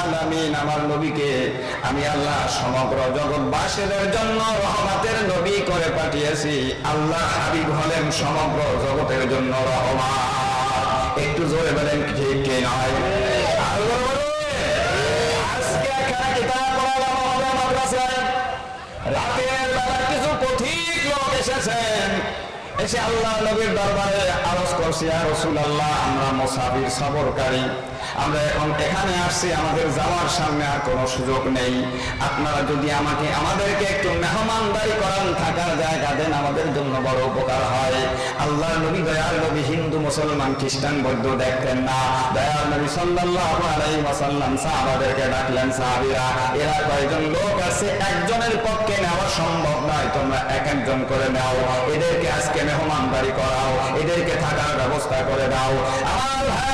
আলামিন আমার নবীকে আমি আল্লাহ সমগ্র জগৎবাসীদের জন্য রহমতের নবী করে পাঠিয়েছি। আল্লাহ হাবিব হলেন সমগ্র জগতের জন্য রহমান একটু জোরে বলেন ঠিক কে নয়। আজকে এখানে কিতাব পড়ালাম আমাদের মাদ্রাসায় রাতের বেলা কিছু পথিক লোক এসেছেন। এসে আল্লাহ নবীর দরবারে আরজ করছি আর রসুল আল্লাহ আমরা মোসাফির সবরকারী আমরা এখন এখানে আসছি, আমাদের যাওয়ার সামনে আর কোনো সুযোগ নেই। আপনারা যদি আমাকে, আমাদেরকে একটু মেহমানদারি করান, থাকার জায়গা দেন, আমাদের জন্য বড় উপকার হয়। আল্লাহ নবী, দয়াল নবী, হিন্দু, মুসলমান, খ্রিস্টান, বৌদ্ধ দেখতেন না। দয়াল নবী সাল্লাল্লাহু আলাইহি ওয়াসাল্লাম সাহাবাদেরকে ডাকলেন সাহাবীরা, এরা কয়জন লোক আছে? একজনের পক্ষে নেওয়া সম্ভব নয়, তোমরা এক একজন করে নাও। এদেরকে আজকে মেহমানদারি করাও, এদেরকে থাকার ব্যবস্থা করে দাও। আমার ভাইরা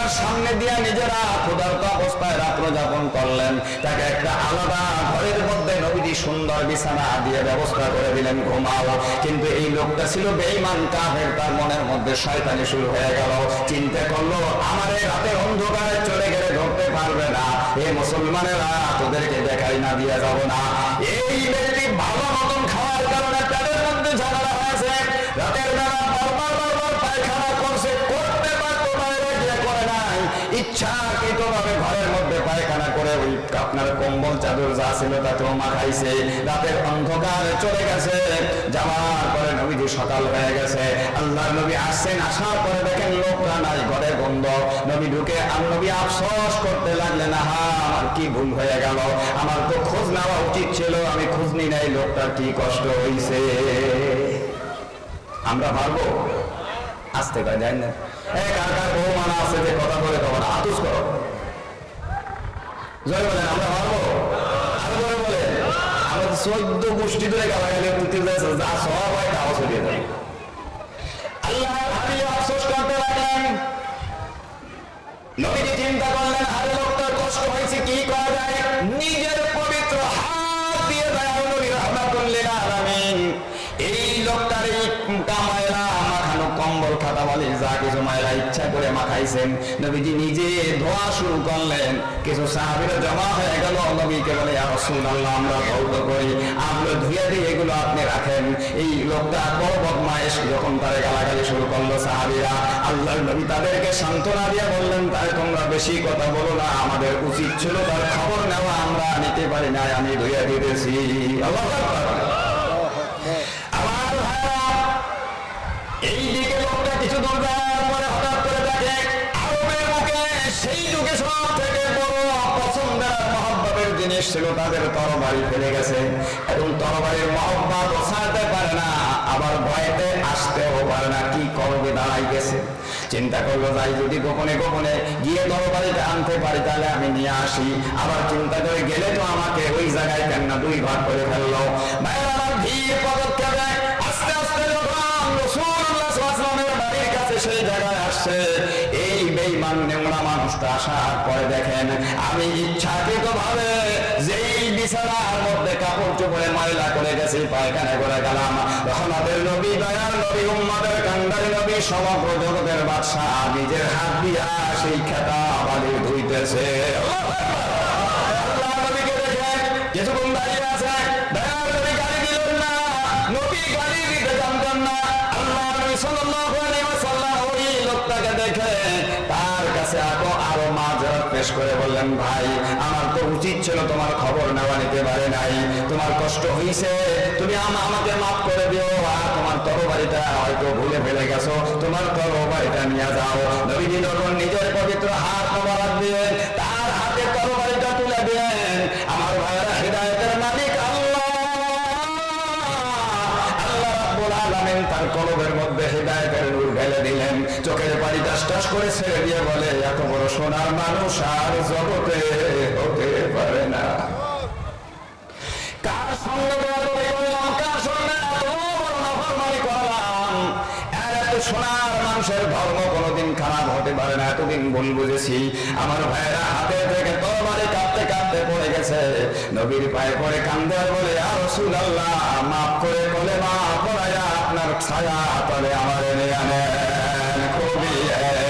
তার সামনে দিয়ে নিজেরা ক্ষুধার্ত অবস্থায় রাত্র যাপন করলেন। তাকে একটা আলাদা ঘরের মধ্যে নবীজি সুন্দর বিছানা দিয়ে ব্যবস্থা করে দিলেন ঘুমাও কিন্তু এই লোকটা ছিল বেঈমান, কাফের, তার মনের মধ্যে শয়তানি শুরু হয়ে গেল। চিন্তা করল, আমার রাতের অন্ধকারে চলে গেলে ধরতে পারবে না। এ মুসলমানেরা, তোদেরকে দেখাই না, দিয়ে যাব না। এই ব্যক্তি ভালো মতন খাওয়ার কারণে পেটের মধ্যে ঝামেলা হয়েছে। রাতের বেলা বারবার বারবার পায়খানা করছে। ভাবে ঘরের মধ্যে পায়খানা করে আপনার কম্বল যা ছিল তাতেও চলে গেছে। যাওয়ার পরে সকাল হয়ে গেছে। আল্লাহ নবী আসছেন। আসার পরে দেখেন নবী আর আফসোস করতে লাগলেন হা আমার কি ভুল হয়ে গেল? আমার তো খোঁজ নেওয়া উচিত ছিল, আমি খোঁজ নি নাই লোকটার কি কষ্ট হইছে? আমরা পারব? আসতে জানি না। এ কার কার মানা আছে যে কথা বলে তখন আতুস করো। জয় বলেন, আমরা পারব দেয় চিন্তা করলেন, আরে কষ্ট হয়েছে, কি করা যায়? নিজের পবিত্র হাত দিয়ে দয়াল নবী রাহমাতুল্লিল কম্বল খাতা বলে যা কিছু মায়েরা ইচ্ছা করে মাখাইছেন নবীজি নিজে ধোয়া শুরু করলেন। কিছু সাহাবীরা জমা হয়ে গেল। নবীকে বলে, ইয়া রাসূলুল্লাহ, আমরা ধৌত করি। আমরা ধুয়ে দিই এগুলো আপনি রাখেন। এই লোকটা বড় বদমায়েশ যখন তারে গালাগালি শুরু করল সাহাবীরা, আল্লাহর নবী তাদেরকে সান্ত্বনা দিয়ে বললেন তাই তোমরা বেশি কথা বলো না, আমাদের উচিত ছিল তার খবর নেওয়া, আমরা নিতে পারি না আমি ধুয়ে দিতেছি। আল্লাহু জিনিস ছিল তাদের তরবারি ফেলে গেছে এবং তরবারির মহব্বত ওসাতে পারে না, আবার ভয়তে আসতেও পারে না, কি করবে, দাঁড়াই গেছে। চিন্তা করল যাই যদি গোপনে গোপনে গিয়ে তরবারিটা আনতে পারি, তাহলে আমি নিয়ে আসি। আবার চিন্তা করে গেলে তো আমাকে ওই জায়গায় কেন না দুই ভাগ করে ফেলল। ভাইরা আমার ধীর পদক্ষেপে আস্তে আস্তে সেই জায়গায় আসছে, এই বেঈমান নেমড়া মানুষটা আসার পরে দেখেন, আমি ইচ্ছাকৃত ভাবে বিছানার মধ্যে কাপড় চোপড়ে ময়লা করে গেছি, পায়খানা করে গেলাম। রহমতের নবী দয়াল নবী উম্মাদের কান্ডারি নবী, সমগ্র জগতের বাদশাহ নিজের হাত দিয়া সেই খেতা বালি ধুইতেছে। আল্লাহ নবীকে দেখে কিছুক্ষণ দাঁড়িয়ে আছে দয়াল নবী গালি দিলেন না, নবী গালি দিতে জানতেন না। আল্লাহ নবী সাল্লাল্লাহু আলাইহি ওয়াসাল্লাম ওই লোকটাকে দেখে তার কাছে আরও আরও পেশ করে বললেন, ভাই, আমার তো উচিত ছিল তোমার খবর নেওয়া নিতে পারে নাই। তোমার কষ্ট হয়েছে তুমি আম- আমাকে মাফ করে দিও, আর তোমার তরবারিটা হয়তো ভুলে ফেলে গেছো। তোমার তরবারিটা নিয়ে যাও। নবীজি যখন নিজের পবিত্র হাত মোবারক দিয়ে টাস টাস করে ছেড়ে দিয়ে বলে, এত বড় সোনার মানুষ আর জগতে হতে পারে না। সোনার মানুষের ধর্ম কোনোদিন খারাপ হতে পারে না। এতদিন ভুল বুঝেছি। আমার ভাইয়েরা হাতে থেকে তরবারি কাঁপতে কাঁপতে পড়ে গেছে। নবীর পায়ে পড়ে কান্দে বলে আর রসুল আল্লাহ মাফ করে বলে মা আপনার ছায়া তলে আমার এনে খুবই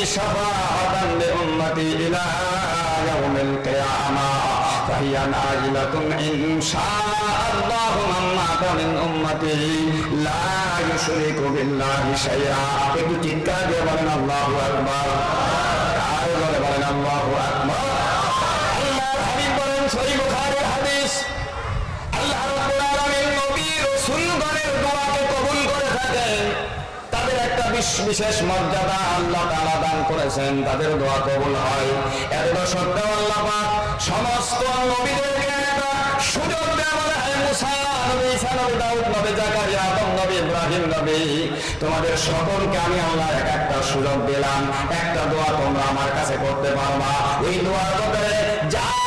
দাওয়াতি শাফাআতান লি উম্মতি ইলা ইয়াউমিল কিয়ামাহ فهي نازلة إن شاء الله من مات من أمتي لا يشرك بالله شيئا একটু চিৎকার দিয়ে বলেন আল্লাহু আকবার আর বলে বলেন আল্লাহু আকবার আল্লাহর হাবিব বলেন সহিহ বুখারীর হাদিস আল্লাহ রাব্বুল আলামিন নবী রাসূলগণের দোয়াকে কবুল করে থাকেন তাদের একটা বিশ- বিশেষ মর্যাদা আল্লাহ তাআলা দান করেছেন, তাদের দোয়া হয়। সত্ত্বেও আল্লাহ সমস্ত নবীদেরকে একটা সুযোগ তোমাদের সকলকে আমি আল্লাহ এক একটা সুযোগ দিলাম। একটা দোয়া তোমরা আমার কাছে করতে পারবা। এই দোয়া করে যা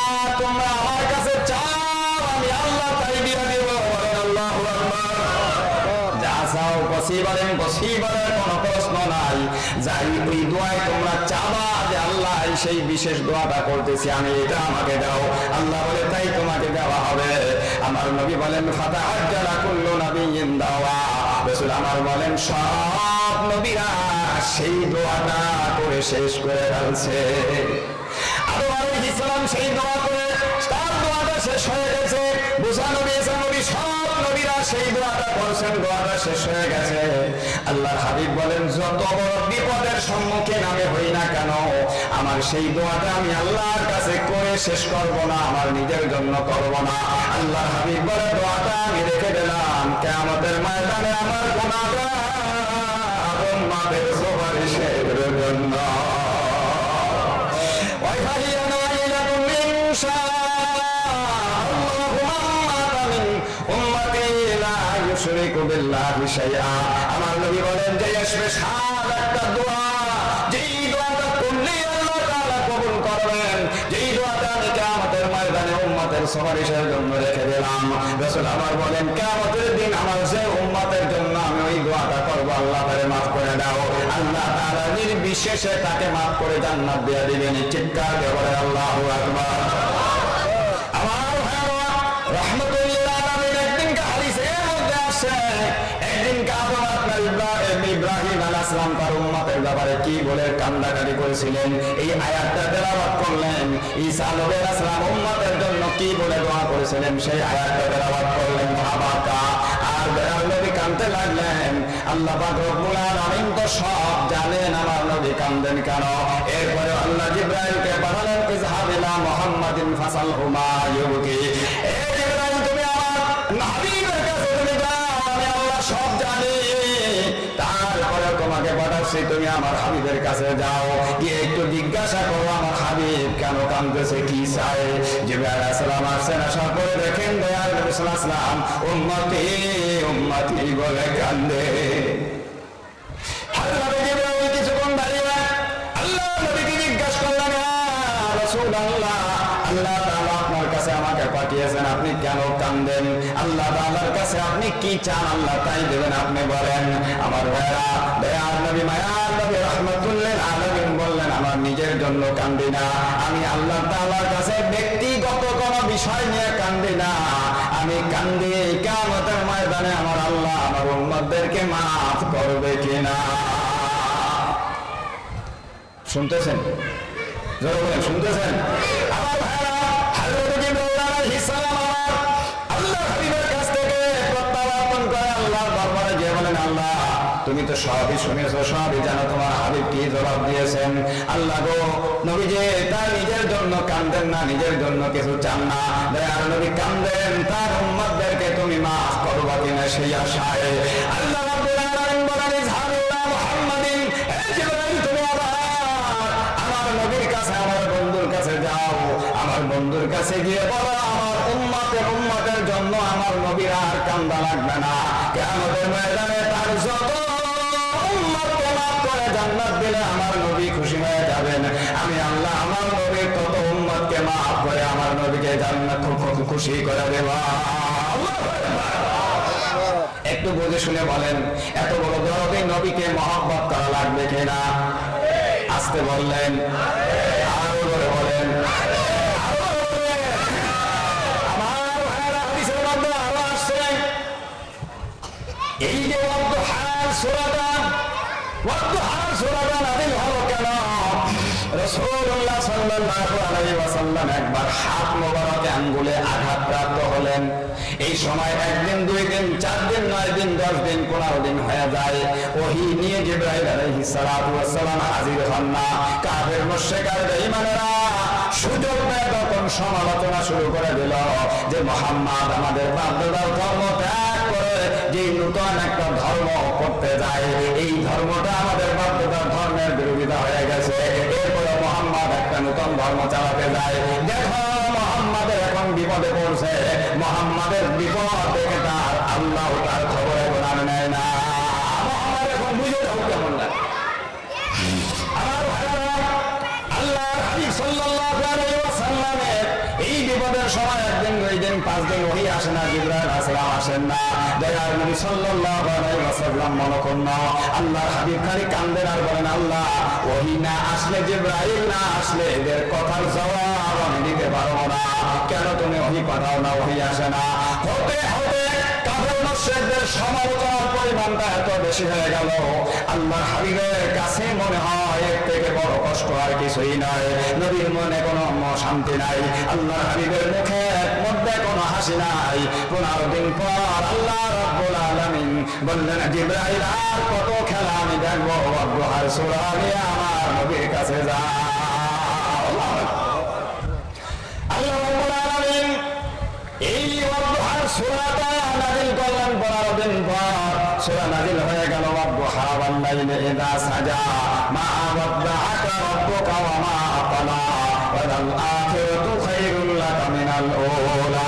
বসিবারেন, বসিবারের কোনো প্রশ্ন নাই। যাই, ওই দোয়ায় তোমরা চাবা যে আল্লাহ সেই বিশেষ দোয়াটা করতেছি, আমি এটা আমাকে দাও। আল্লাহ বলে, তাই তোমাকে দেওয়া হবে। আমার নবী বলেন ফাতা আজ্জালা দাওয়া। আমার বলেন, সব নবীরা সেই দোয়াটা করে শেষ করে ফেলছে। সেই দোয়া করে, তার দোয়াটা শেষ হয়ে গেছে। মুসা নবী, সব সেই দোয়াটা করছেন দোয়াটা শেষ হয়ে গেছে আল্লাহর হাবিব বলেন যত বড় বিপদের সম্মুখীন আমি হই না কেন আমার সেই দোয়াটা আমি আল্লাহর কাছে করে শেষ করব না আমার নিজের জন্য করব না আল্লাহর হাবিব বলে দোয়াটা আমি রেখে দিলাম কেমতের ময়দানে আমার গুণাটা উম্মাদের সুপারিশের জন্য وهي نائلة من شاء তুশরিকু আমার নবী বলেন, যে আসবে সাত একটা দোয়া, যেই দোয়াটা করলে আল্লাহ কবুল করবেন। যেই দোয়াটা আমি কিয়ামতের ময়দানে উম্মতের সুপারিশের জন্য রেখে দিলাম। রাসূল আমার বলেন, কিয়ামতের দিন আমার যে উম্মতের জন্য আমি ওই দোয়াটা করব, আল্লাহ তারে মাফ করে দাও। আল্লাহ তাআলা নির্বিশেষে তাকে মাফ করে জান্নাত দিয়ে দিবেন চিৎকার করে আল্লাহ আকবার। আপনার ইব্রাহিম আলাইহিস সালাম তার উম্মতের ব্যাপারে কি বলে কান্দাকাটি করেছিলেন? এই আয়াতটা তেলাওয়াত করলেন। ঈসা আলাইহিস সালাম উম্মতের জন্য কি বলে দোয়া করেছিলেন? সেই আয়াতটা তেলাওয়াত করলেন। ভাবাকা, আর বেড়াল নবী কাঁদতে লাগলেন। আল্লাহ পাক রব্বুল আলামিন তো সব জানেন, আমার নবী কান্দেন কেন? এরপরে আল্লাহ জিব্রাইলকে পাঠালেন ইজহাব ইলা মুহাম্মাদিন ফাসাল হুমা ইউবকি। তোমাকে তুমি আমার হাবিবের কাছে যাও। গিয়ে একটু জিজ্ঞাসা করো, আমার হাবিব কেন কান্দতেছে কি চায়? জিব্রাইল আলাইহিস সালাম আসছেন, আসার পরে দেখেন দয়াল সাল্লাল্লাহু উম্মতি উম্মতি বলে কান্দে। কিছুক্ষণ দাঁড়িয়ে আল্লাহ জিজ্ঞাসা করলেন, "ইয়া আল্লাহ পাঠিয়েছেন, আপনি কেন কান্দেন? আল্লাহ তাআলার কাছে আপনি কি চান? আল্লাহ তাই দেবেন, আপনি বলেন, আমার ভাইরা দয়ার নবী মায়ার নবী রাহমাতুল্লিল আলামিন বললেন, আমার নিজের জন্য কান্দি না। আমি আল্লাহ তাআলার কাছে ব্যক্তিগত কোনো বিষয় নিয়ে কান্দি না। আমি কান্দি কিয়ামতের ময়দানে আমার আল্লাহ আমার উম্মতদেরকে মাফ করবে কিনা? শুনতেছেন? শুনতেছেন? আমার জিবরাইল তুমি তো সবই শুনেছো, সবই জানো, তোমার হাবিব কি জবাব দিয়েছেন? আল্লাহ গো নবী যে তার নিজের জন্য কান্দেন না, নিজের জন্য কিছু চান না। দয়ার নবী কান্দেন, তার উম্মতদেরকে তুমি মাফ করবা কিনা সেই আশায়। আল্লাহ কাছে গিয়ে বলো, আমার উম্মতের উম্মতের জন্য আমার নবীর আর কান্দা লাগবে না। কেমতের ময়দানে তার যত জান্নাত দিলে আমার নবী খুশি হয়ে যাবেন। আমি আল্লাহ, আমার নবীর তত মাফ করে আমার নবীকে জান্নাত খুশি করে একটু বুঝে শুনে বলেন, এত বড় দরদে নবীকে মহব্বত করা লাগবে কিনা? আসতে বললেন, আরও এই যে এই সময় একদিন দুই দিন চার দিন নয় দিন দশ দিন পনেরো দিন হয়ে যায়। ওহি নিয়ে ওয়াস হাজির হন না। সুযোগ তখন সমালোচনা শুরু করে দিল যে, মোহাম্মদ আমাদের বাপদাদার ধর্ম ত্যাগ যে নূতন একটা ধর্ম করতে যায়, এই ধর্মটা আমাদের বাধ্যতার ধর্মের বিরোধিতা হয়ে গেছে। এরপরে মোহাম্মদ একটা নূতন ধর্ম চালাতে যায়। দেখো মোহাম্মদের এখন বিপদে পড়ছে। মোহাম্মদের বিপদ দেখে তার আল্লাহ দিন পাঁচ দিন ওহি আসে না জিবরাইল আসলাম আসেন না। দয়ার নবী সাল্লাল্লাহু আলাইহি ওয়াসাল্লাম মনক্ষুণ্ণ আল্লাহর হাবিব খালি কান্দেন আর বলেন, আল্লাহ, ওহি না আসলে, জিবরাইল না আসলে, এদের কথার জবাব আমি দিতে পারব না। কেন তুমি ওহি পাঠাও না, ওহি আসে না? হতে কাফের মুশরিকদের সমালোচনার পরিমাণটা এত বেশি হয়ে গেল। আল্লাহর হাবিবের কাছে মনে হয়, এর থেকে বড় কষ্ট আর কিছুই নয় নবীর মনে কোনো শান্তি নাই। আল্লাহ হাবিবের মুখে মধ্যে কোনো হাসি নাই। পনেরো দিন পর আল্লাহ রাব্বুল আলামিন বললেন, জিব্রাইল, আর কত খেলা আমি দেখব? অগ্রহার সুরা আমার নবীর কাছে যা। আল্লাহ রাব্বুল আলামিন এই ওয়াদুহার সূরাটা নাযিল করলেন 15 দিন পর সূরা নাযিল হয়ে গেল ওয়াল লাইলি ইযা সাজা। মা ওয়াদ্দাআকা রাব্বুকা ওয়া মা ওয়াল আখিরাতু খায়রুল লাকা মিনাল উলা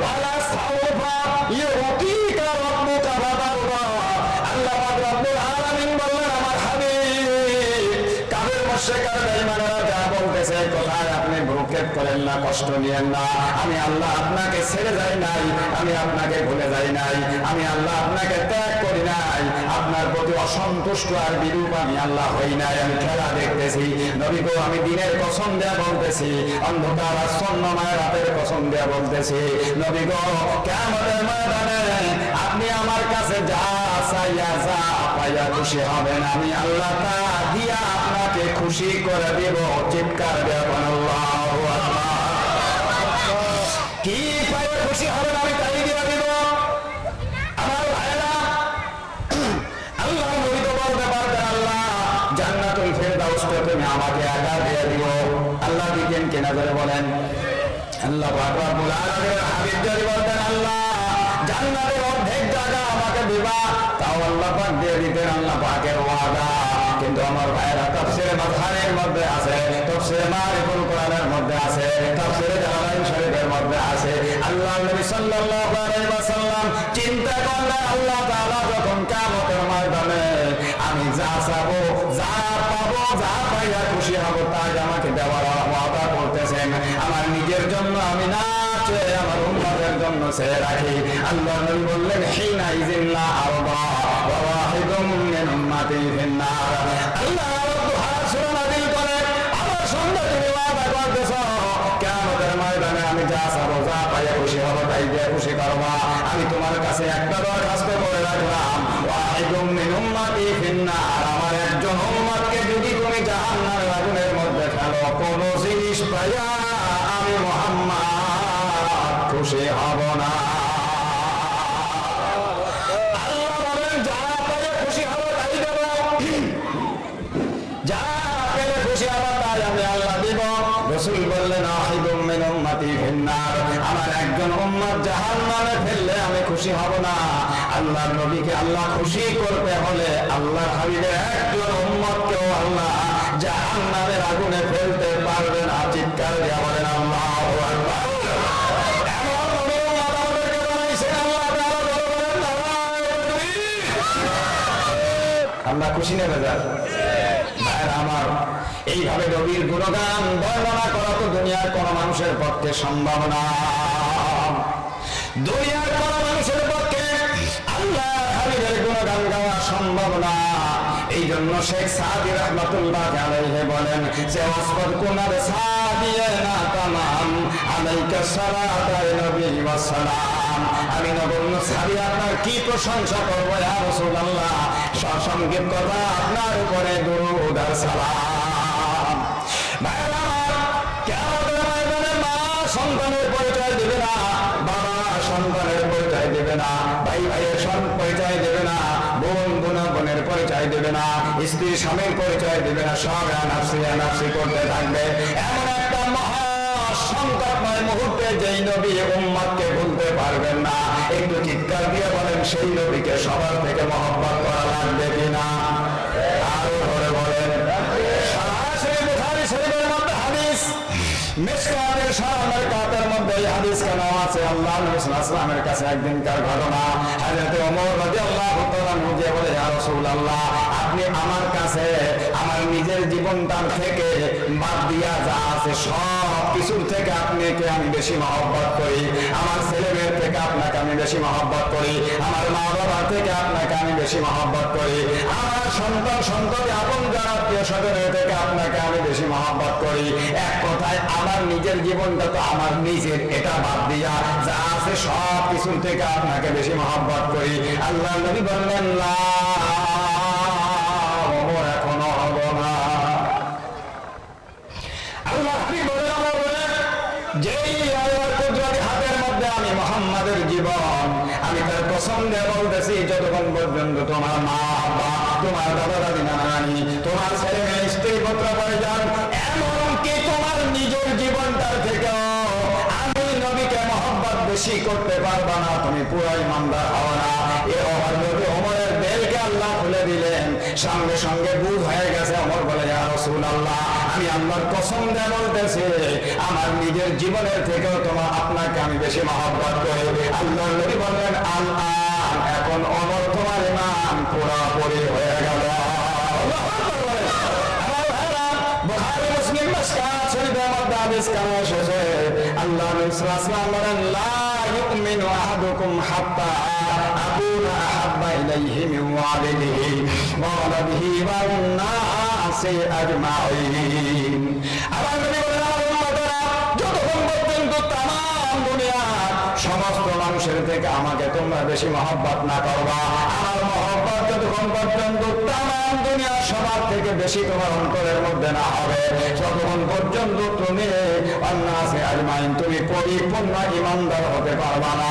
ওয়ালা সাউফা ইউতিকা করেন না, কষ্ট নিয়েন না। আমি আল্লাহ আপনাকে ছেড়ে যাই নাই, আমি আপনাকে ভুলে যাই নাই, আমি আল্লাহ আপনাকে ত্যাগ করি নাই। আপনার প্রতি অসন্তুষ্ট আর বিরূপ আমি আল্লাহ হই নাই। আমি খেলা দেখতেছি। নবী গো, আমি দিনের কসম দেয়া বলতেছি, অন্ধকার আচ্ছন্নময় রাতের কসম দেয়া বলতেছি। নবী গো ময়দানে আপনি আমার কাছে যা চাইয়া যা পাইয়া খুশি হবেন। আমি আল্লাহ তা দিয়া আপনাকে খুশি করে দেব, চিৎকার দেবেন আমাকে একা দিয়ে দিও আল্লাহ দিতেন কিনা করে বলেন। আল্লাহ আলামিনের হাবিব বলতেন, আল্লাহ, জান্নাতের অর্ধেক জায়গা আমাকে দিবা। তাও আল্লাহ পাক দিয়ে দিতেন, আল্লাহ পাকের ওয়াদা। কিন্তু আমার ভাইরা মধ্যে আছে মারিফুল কোরআনের মধ্যে আছে জালালাইন শরীফের মধ্যে আছে। আল্লাহ নবী সাল্লাল্লাহু আলাইহি ওয়াসাল্লাম চিন্তা করলেন, আল্লাহ তাআলা যখন কিয়ামতের আমি যা চাবো, যা পাবো যা পাইয়া খুশি হব তাই আমাকে দেওয়ার ওয়াদা করতেছেন আমার নিজের জন্য আমি না চেয়ে আমার জন্য সে রাখি আল্লাহ বললেন হিনা ইজিল্লা ওয়া ওয়াহিদুম মিন উম্মতি আল্লাহ আমি যা চাবো যা পাইয়া খুশি হব তাই খুশি করবা আমি তোমার কাছে একটা দরখাস্ত করে রাখলাম ওয়াহিদুম মিন উম্মতি ফিন্নার আমার একজন উম্মতকে যদি তুমি জাহান্নামের আল্লাহ খুশি করতে হলে আল্লাহ হাবিবের একজন আল্লাহ জাহান্নামের আগুনে ফেলতে পারবে না। চিৎকার দিয়া বলেন, আল্লাহু আল্লাহ খুশি নেবে যান আমার, এইভাবে নবীর গুণগান বর্ণনা করা তো দুনিয়ার কোন মানুষের পক্ষে সম্ভব সম্ভব না। এই জন্য শেখ সাদি রহমতুল্লাহ আলাইহি বলেন যে ওয়াসফাদ কুনার সাদিয়ে না তামাম, আলাইকা সালাতাই নবী ওয়া সালাম। আমি নগণ্য সাদি, আপনার কি প্রশংসা করব ইয়া রাসূলুল্লাহ? সসংগীত কথা আপনার উপরে দুরূদ আর সালাম। ভাইরা মা সন্তানের পরিচয় দেবে না, বাবা সন্তানের পরিচয় দেবে না ভাই ভাইয়ের সন পরিচয় দেবে না। বোন গুণাগুণের বোনের পরিচয় দেবে না, স্ত্রী, স্বামীর পরিচয় দেবে না, সব নাফসি নাফসি করতে থাকবে। এমন একটা মহা সংকটময় মুহূর্তে যেই নবী উম্মাদকে ভুলতে পারবেন না। একটু চিৎকার দিয়ে বলেন, সেই নবীকে সবার থেকে মহব্বত করা লাগবে কিনা? কাতের মধ্যে আছে, আল্লাহ কাছে একদিনকার ঘটনা। বলে আপনি আমার কাছে আমার নিজের জীবনটার থেকে বাদ দিয়া যা আছে সব কিছুর থেকে আপনাকে আমি বেশি মহব্বত করি? আমার ছেলে আপনাকে আমি বেশি মহব্বত করি। আমার মা বাবা থেকে আপনাকে আমি বেশি মহব্বত করি। আমার সন্তান সন্ততি, আপন যারা প্রিয় স্বজনের থেকে আপনাকে আমি বেশি মহব্বত করি। এক কথায়, আমার নিজের জীবনটা তো আমার নিজের, এটা বাদ দিয়া যা আছে সব কিছুর থেকে আপনাকে বেশি মহব্বত করি। আল্লাহ নবী বললেন, লা জীবন আমি তার দিয়ে বলতেছি, যতক্ষণ পর্যন্ত তোমার মা, বাবা, তোমার দাদা, দাদি নানা তোমার ছেলে মেয়ে, স্ত্রী, পুত্র, পরিজন, এমনকি তোমার নিজের জীবনটার থেকেও আমি নবীকে মহব্বত বেশি করতে পারবা না। তুমি পুরো ইমানদার হও না। এ অমর নবী অমরের বেলকে আল্লাহ খুলে দিলেন। সঙ্গে সঙ্গে বুধ হয়ে গেছে। অমর বলে, ইয়া রাসূলুল্লাহ, আমি আল্লাহর কসম দিয়ে বলতেছি, আমার নিজের জীবনের থেকেও তোমার আপনাকে আমি বেশি মহব্বত করি। আল্লাহ নবী বললেন, আল্লাহ, এখন অমর তোমার ইমান পুরোপুরি হয়ে গেল। আমার মুসলিম। আল্লাহ আমার উম্মতেরা, যতক্ষণ পর্যন্ত তামাম দুনিয়ার সমস্ত মানুষের থেকে আমাকে তোমরা বেশি মহব্বত না করবা আমার যতক্ষণ পর্যন্ত দুনিয়া সবার থেকে বেশি তোমার অন্তরের মধ্যে না হবে যতক্ষণ পর্যন্ত তুমি অন্য আছে আজমাইন তুমি পরিপূর্ণ ইমানদার হতে পারবা না।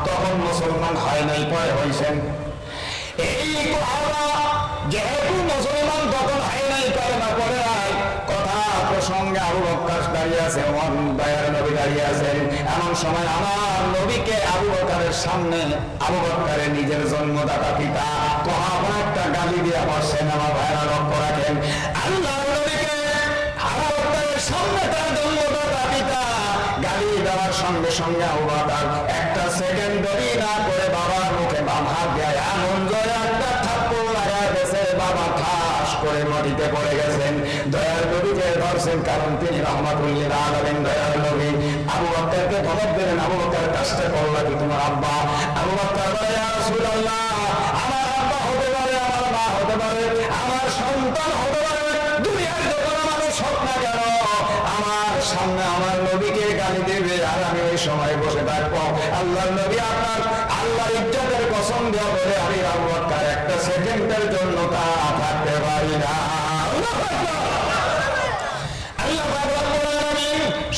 তখন মুসলমান হয় নাই, পরে হইছেন। এই কোহাবা যেহেতু মুসলমান তখন হয় নাই, পরে না, পরে কথা প্রসঙ্গে দাঁড়িয়ে আছে, ওমর দয়ার নবী দাঁড়িয়ে আছেন। এমন সময় আমার নবীকে আবু সামনে, আবু নিজের জন্মদাতা পিতা কোহাবা একটা গালি দিয়ে আমার ভাইরা লক্ষ্য রাখেন। আল্লাহ দেওয়ার সঙ্গে সঙ্গে আবু বকর একটা সেকেন্ড দেরি না করে বাবার মুখে বাম হাত দেয় এমন একটা থাপ্পড় গেছে বাবা ঠাস করে মাটিতে পড়ে গেছেন। দয়ার নবীকে ধরছেন কারণ তিনি রহমাতুল্লিল আলামিন দয়ার নবী। আবু ধমক দিলেন, আবু বকর, কাজটা করলা কি তোমার আব্বা? আবু বকর বলে আমার আব্বা হতে পারে, আমার মা হতে পারে, আমার সন্তান হতে দেবে আর আমি ওই সময় বসে থাকব। আল্লাহ নবী আপনার আল্লাহর ইজ্জতের কসম দেওয়া বলে আমি আবু একটা সেকেন্ডের জন্য তা থাকতে পারি না। আল্লাহ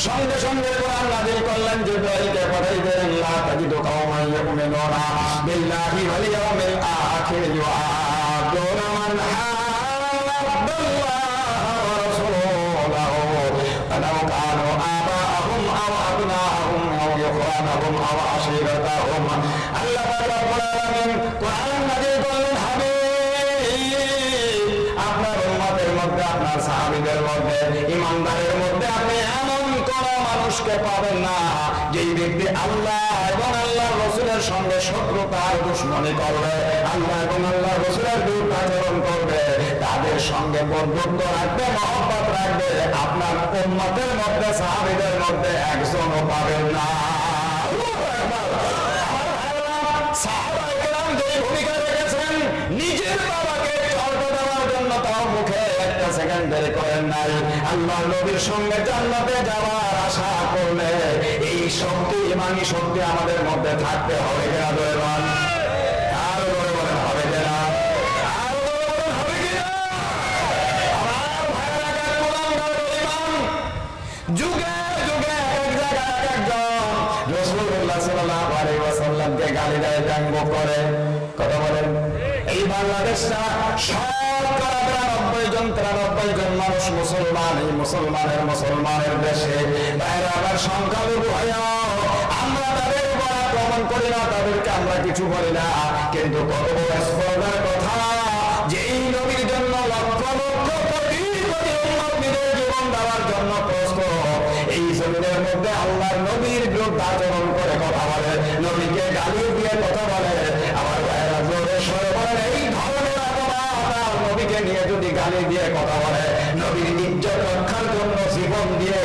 সঙ্গে সঙ্গে কোরআন নাযিল করলেন, জিবরাইলকে পাঠাইলেন, লা তাজিদু কওমান ইউমিনুনা বিল্লাহি ওয়াল ইয়াউমিল আখির, ইউআদুনা মান হাদ্দাল্লাহ আও আও আশীরাতাহুম আল্লাহ পাক রব্বুল কোরআন নাযিল করলেন হাবিব, আপনার উম্মতের মধ্যে, আপনার সাহাবীদের মধ্যে, ইমানদারের মধ্যে আপনি এমন কোন মানুষকে পাবেন না, যেই ব্যক্তি আল্লাহ এবং আল্লাহ রসুলের সঙ্গে শত্রুতা আর দুশ্মনী করবে। আল্লাহ এবং আল্লাহ রসুলের বিরুদ্ধে আচরণ করবে, তাদের সঙ্গে বন্ধুত্ব রাখবে, মহব্বত রাখবে। আপনার উম্মতের মধ্যে, সাহাবীদের মধ্যে একজনও পাবেন না। একটা করেন নাই। আল্লাহ নবীর সঙ্গে জান্নাতে যাওয়ার আশা করলে এই শক্তি, ইমানি শক্তি আমাদের মধ্যে থাকতে হবে গালি দেয় করে। কথা বলেন। এই বাংলাদেশটা শতকরা বিরানব্বই জন, তিরানব্বই জন মানুষ মুসলমান, এই মুসলমানের মুসলমানের দেশে। বাইরে আবার সংখ্যালঘু আমরা তাদের উপর আক্রমণ করি না, তাদেরকে আমরা কিছু বলি না। কিন্তু কত বড় স্পর্ধার কথা যে এই নবীর জন্য লক্ষ লক্ষ জীবন দেওয়ার জন্য প্রস্তুত, এই জমিনের মধ্যে আল্লাহর নবীর বিরুদ্ধে আচরণ করে কথা বলে, নবীকে গালি দিয়ে কথা বলে গালি দিয়ে কথা বলে। নবীর ইজ্জত রক্ষার জন্য জীবন দিয়ে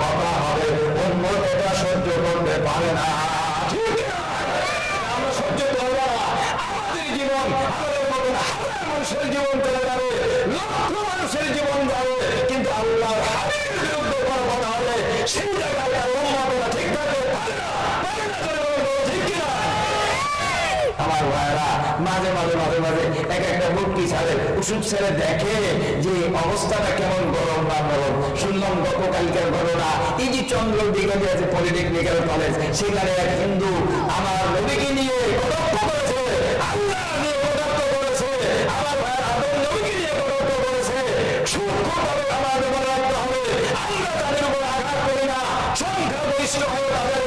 কথা হবে, অন্য এটা সহ্য করতে পারে না ঠিক? আমরা সহ্য করব না আমাদের জীবন আমাদের জীবন চলে যাবে, লক্ষ মানুষের জীবন যাবে মাঝে মাঝে মাঝে মাঝে এক একটা মুক্তি ছাড়ে। ওষুধ ছেড়ে দেখে যে অবস্থাটা কেমন গরম না গরম শুনলাম গতকালকের ঘটনা। এই যে চন্দ্র দিকে আছে পলিটেকনিক্যাল কলেজ সেখানে এক হিন্দু আমার নবীকে নিয়ে কটাক্ষ করেছে। আমার রাখতে হবে। আমরা তাদের উপর আঘাত করি না। সংখ্যাগরিষ্ঠ হয়ে তাদের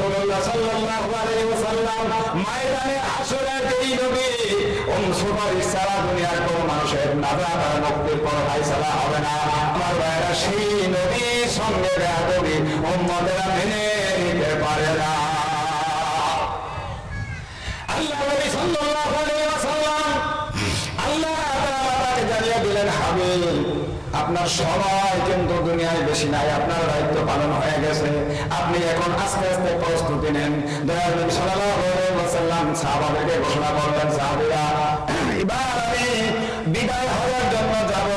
রাসূলুল্লাহ সাল্লাল্লাহু আলাইহি ওয়াসাল্লাম ময়দানে হাসরের যেই নবী সুপারিশ সারা দুনিয়ার কোন মানুষের নাজাত আর মুক্তির কোনো ফায়সালা হবে না। আমার ভাইরা সেই নবীর সঙ্গে বেয়াদবি উম্মতেরা মেনে নিতে পারে না। সময় কিন্তু দুনিয়ায় বেশি নাই, আপনার দায়িত্ব পালন হয়ে গেছে। আপনি এখন আস্তে আস্তে প্রস্তুতি নেন। দয়াল ঘোষণা করলেন, সাহাবীরা, এবার আমি বিদায় হওয়ার জন্য যাব।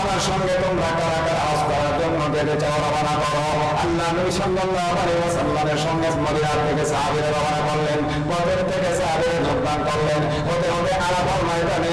আমার সঙ্গে তোমরা কারা কারা করার জন্য চাও রওনা করো। আল্লাহ নবী সাল্লাল্লাহু আলাইহি ওয়াসাল্লামের সঙ্গে মদিনা থেকে সাহাবীরা করলেন। বদর থেকে সাহাবীরা যোগদান করলেন। হতে হতে আরাফার ময়দানে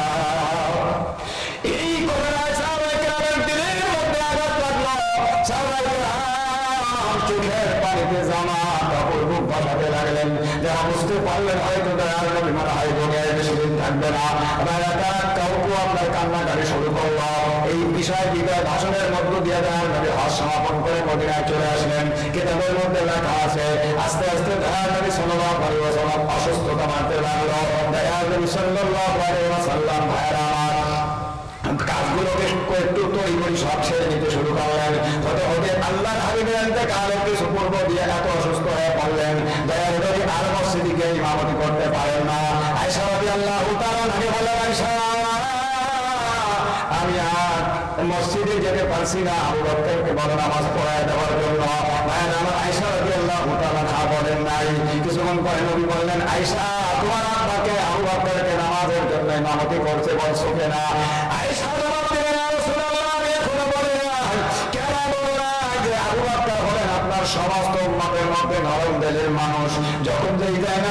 চোখের পানিতে জামা কাপড় বুক ভাসাতে লাগলেন যারা বুঝতে পারলেন হয়তো দয়াল নবী মারা হয় দুনিয়ায় বেশি দিন থাকবে না তারা তারা কাউকে আপনার কান্নাকাটি শুরু করল এই বিষয় বিদায় ভাষণের মধ্য দিয়ে দয়াল নবী হজ সমাপন করে মদিনায় চলে আসলেন কিতাবের মধ্যে লেখা আছে আস্তে আস্তে দয়াল নবী আলাইহি ওয়াসাল্লাম অসুস্থতা মারতে লাগল দয়াল নবী আলাইহি ওয়াসাল্লাম ভাইরা কাজগুলোকে একটু তৈরি করে সব ছেড়ে নিতে শুরু করলেন। হতে হতে মসজিদে যেতে পারছি না আবু বকরকে বড় নামাজ পড়ায় দেওয়ার জন্য। আমার আয়সা রাদি আল্লাহ হা বলেন নাই কিছুক্ষণ পরে নবী বললেন আয়সা তোমার আব্বাকে আবু বকরকে নামাজের জন্য ইমামতি করছে বলছো কেনা? আয়সা জবাব দিলেন "ইয়া রাসূলুল্লাহ, আমি এখনও বলি না। আপনার সমস্ত উম্মতের মধ্যে নরম দেশের মানুষ। যখন যেই যায় না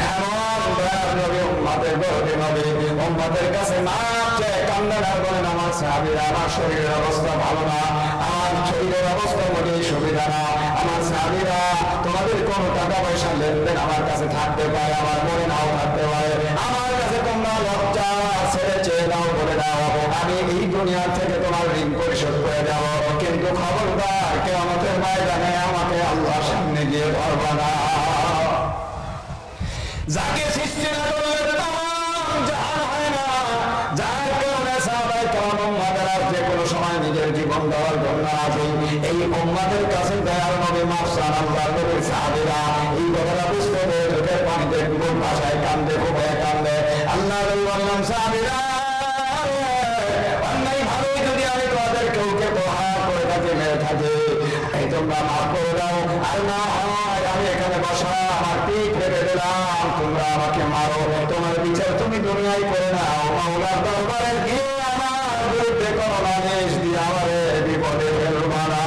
নবী উম্মতের গর্বে নবী উম্মতের কাছে মাপ চেয়ে কান্দেন আর বলেন আমার সাহাবীরা আমার শরীরের অবস্থা ভালো না আমার শরীরের অবস্থা তোমাদের কোনো টাকা পয়সা লেনদেন আমার কাছে থাকতে পারে আমার মনে নাও থাকতে পারে আমার কাছে তোমরা লজ্জা ছেড়ে চেয়ে দাও বলে দাও আমি এই দুনিয়া থেকে তোমার ঋণ পরিশোধ করে দেব কিন্তু খবরদার কে আমাদের ময়দানে আমাকে আল্লাহর সামনে গিয়ে ধরবা না যাকে সৃষ্টি না করলে তাম জাহান হয় না। যার কারণে সাহাবায়ে কেরাম উম্মাদেরা যে কোনো সময় নিজের জীবন দেওয়ার জন্য আছে এই উম্মাদের কাছে দয়াল নবী মাফসান আল্লাহ নবীর সাহাবীরা এই কথাটা বুঝতে পেরে চোখের পানিতে ডুবুর ভাষায় কান্দে খুবই কান্দে। আল্লাহ বললাম সাহাবীরা অন্যায় ভালোই যদি আমি তোমাদের কেউকে প্রহার করে থাকি মেরে থাকি এই তোমরা মাফ তুমি দুনিয়ায় করে নাও। মাওলার দরবারে গিয়ে আমার বিরুদ্ধে কোনো নালিশ দিয়ে আমারে বিপদে ফেলবা না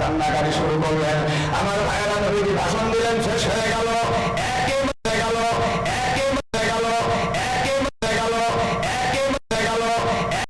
কান্নাকাটি শুরু করলেন। আমার নবীজি ভাষণ